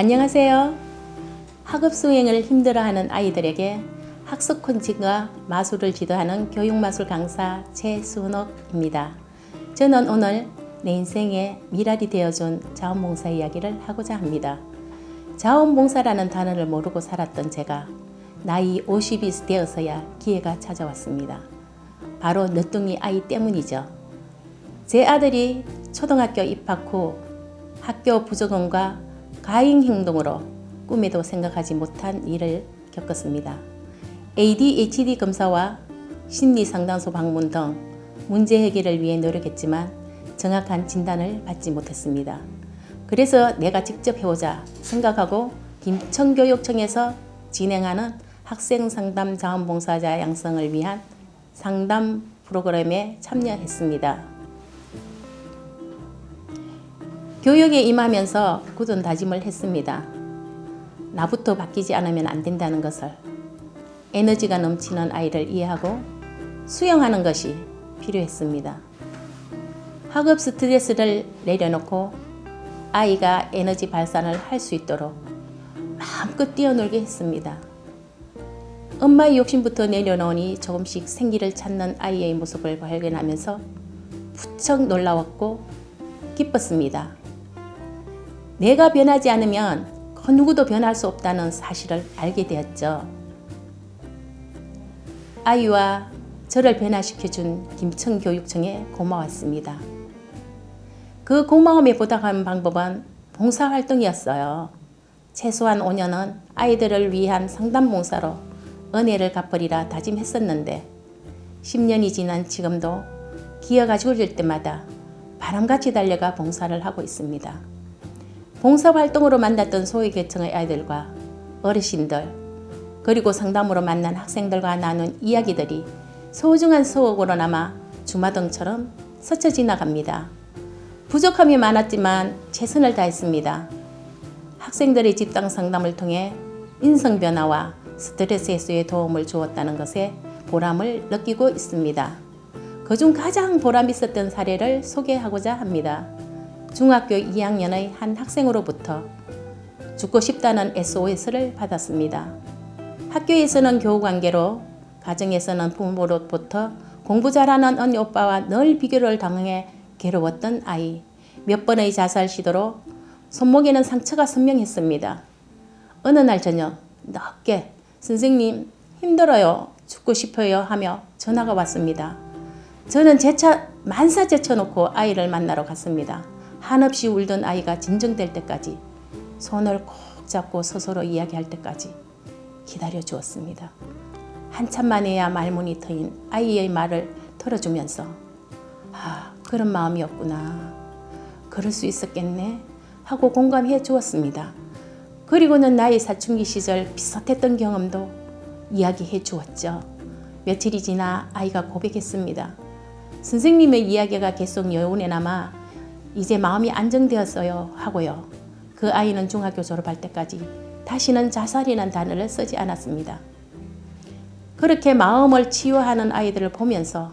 안녕하세요. 학업 수행을 힘들어하는 아이들에게 학습 코칭과 마술을 지도하는 교육마술 강사 최순옥입니다. 저는 오늘 내 인생의 미랄이 되어준 자원봉사 이야기를 하고자 합니다. 자원봉사라는 단어를 모르고 살았던 제가 나이 50이 되어서야 기회가 찾아왔습니다. 바로 늦둥이 아이 때문이죠. 제 아들이 초등학교 입학 후 학교 부적응과 가행 행동으로 꿈에도 생각하지 못한 일을 겪었습니다. ADHD 검사와 심리 상담소 방문 등 문제 해결을 위해 노력했지만 정확한 진단을 받지 못했습니다. 그래서 내가 직접 해보자 생각하고 김천교육청에서 진행하는 학생 상담 자원봉사자 양성을 위한 상담 프로그램에 참여했습니다. 교육에 임하면서 굳은 다짐을 했습니다. 나부터 바뀌지 않으면 안 된다는 것을 에너지가 넘치는 아이를 이해하고 수용하는 것이 필요했습니다. 학업 스트레스를 내려놓고 아이가 에너지 발산을 할 수 있도록 마음껏 뛰어놀게 했습니다. 엄마의 욕심부터 내려놓으니 조금씩 생기를 찾는 아이의 모습을 발견하면서 부쩍 놀라웠고 기뻤습니다. 내가 변하지 않으면 그 누구도 변할 수 없다는 사실을 알게 되었죠. 아이와 저를 변화시켜준 김천교육청에 고마웠습니다. 그 고마움에 보답하는 방법은 봉사활동이었어요. 최소한 5년은 아이들을 위한 상담봉사로 은혜를 갚으리라 다짐했었는데 10년이 지난 지금도 기회가 주어질 때마다 바람같이 달려가 봉사를 하고 있습니다. 봉사활동으로 만났던 소외계층의 아이들과 어르신들 그리고 상담으로 만난 학생들과 나눈 이야기들이 소중한 수억으로 남아 주마등처럼 스쳐 지나갑니다. 부족함이 많았지만 최선을 다했습니다. 학생들의 집단 상담을 통해 인성 변화와 스트레스 해소에 도움을 주었다는 것에 보람을 느끼고 있습니다. 그중 가장 보람 있었던 사례를 소개하고자 합니다. 중학교 2학년의 한 학생으로부터 죽고 싶다는 SOS를 받았습니다. 학교에서는 교우 관계로, 가정에서는 부모로부터 공부 잘하는 언니 오빠와 늘 비교를 당해 괴로웠던 아이. 몇 번의 자살 시도로 손목에는 상처가 선명했습니다. 어느 날 저녁 늦게 선생님 힘들어요. 죽고 싶어요 하며 전화가 왔습니다. 저는 제차 만사 제쳐놓고 아이를 만나러 갔습니다. 한없이 울던 아이가 진정될 때까지 손을 꼭 잡고 스스로 이야기할 때까지 기다려 주었습니다. 한참 만에야 말문이 트인 아이의 말을 털어주면서 아 그런 마음이었구나 그럴 수 있었겠네 하고 공감해 주었습니다. 그리고는 나의 사춘기 시절 비슷했던 경험도 이야기해 주었죠. 며칠이 지나 아이가 고백했습니다. 선생님의 이야기가 계속 여운에 남아 이제 마음이 안정되었어요 하고요. 그 아이는 중학교 졸업할 때까지 다시는 자살이란 단어를 쓰지 않았습니다. 그렇게 마음을 치유하는 아이들을 보면서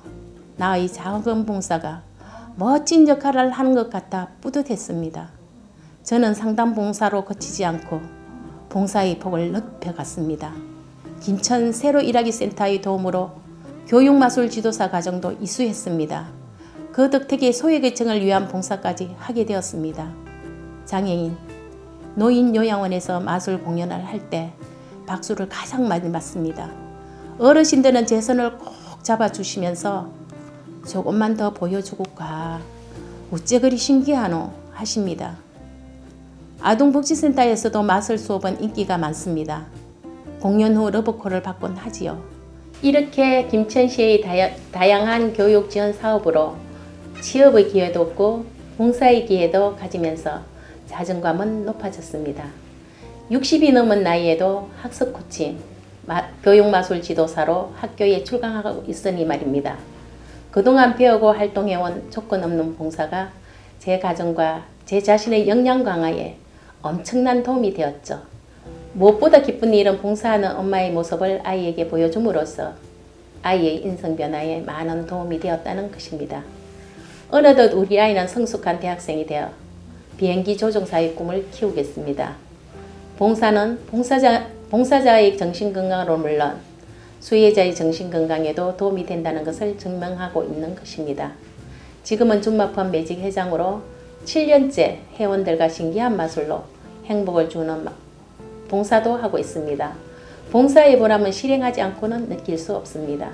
나의 작은 봉사가 멋진 역할을 하는 것 같아 뿌듯했습니다. 저는 상담 봉사로 그치지 않고 봉사의 폭을 넓혀갔습니다. 김천 새로 일하기 센터의 도움으로 교육마술 지도사 과정도 이수했습니다. 그 덕택에 소외계층을 위한 봉사까지 하게 되었습니다. 장애인, 노인 요양원에서 마술 공연을 할 때 박수를 가장 많이 받습니다. 어르신들은 제 손을 꼭 잡아주시면서 조금만 더 보여주고 가. 어째 그리 신기하노 하십니다. 아동복지센터에서도 마술 수업은 인기가 많습니다. 공연 후 러브콜을 받곤 하지요. 이렇게 김천 시의 다양한 교육 지원 사업으로 취업의 기회도 없고 봉사의 기회도 가지면서 자존감은 높아졌습니다. 60이 넘은 나이에도 학습 코칭, 교육마술 지도사로 학교에 출강하고 있으니 말입니다. 그동안 배우고 활동해온 조건 없는 봉사가 제 가정과 제 자신의 역량 강화에 엄청난 도움이 되었죠. 무엇보다 기쁜 일은 봉사하는 엄마의 모습을 아이에게 보여줌으로써 아이의 인성 변화에 많은 도움이 되었다는 것입니다. 어느덧 우리 아이는 성숙한 대학생이 되어 비행기 조종사의 꿈을 키우겠습니다. 봉사는 봉사자, 봉사자의 정신건강으로 물론 수혜자의 정신건강에도 도움이 된다는 것을 증명하고 있는 것입니다. 지금은 준마포 매직 회장으로 7년째 회원들과 신기한 마술로 행복을 주는 마- 봉사도 하고 있습니다. 봉사의 보람은 실행하지 않고는 느낄 수 없습니다.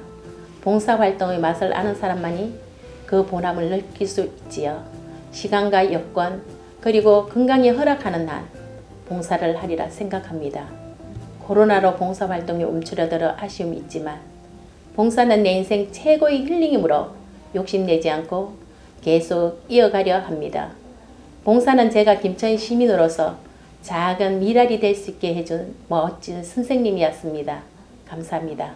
봉사 활동의 맛을 아는 사람만이 그 보람을 느낄 수 있지요. 시간과 여건 그리고 건강이 허락하는 한 봉사를 하리라 생각합니다. 코로나로 봉사 활동이 움츠러들어 아쉬움이 있지만 봉사는 내 인생 최고의 힐링이므로 욕심내지 않고 계속 이어가려 합니다. 봉사는 제가 김천 시민으로서 작은 미랄이 될 수 있게 해준 멋진 선생님이었습니다. 감사합니다.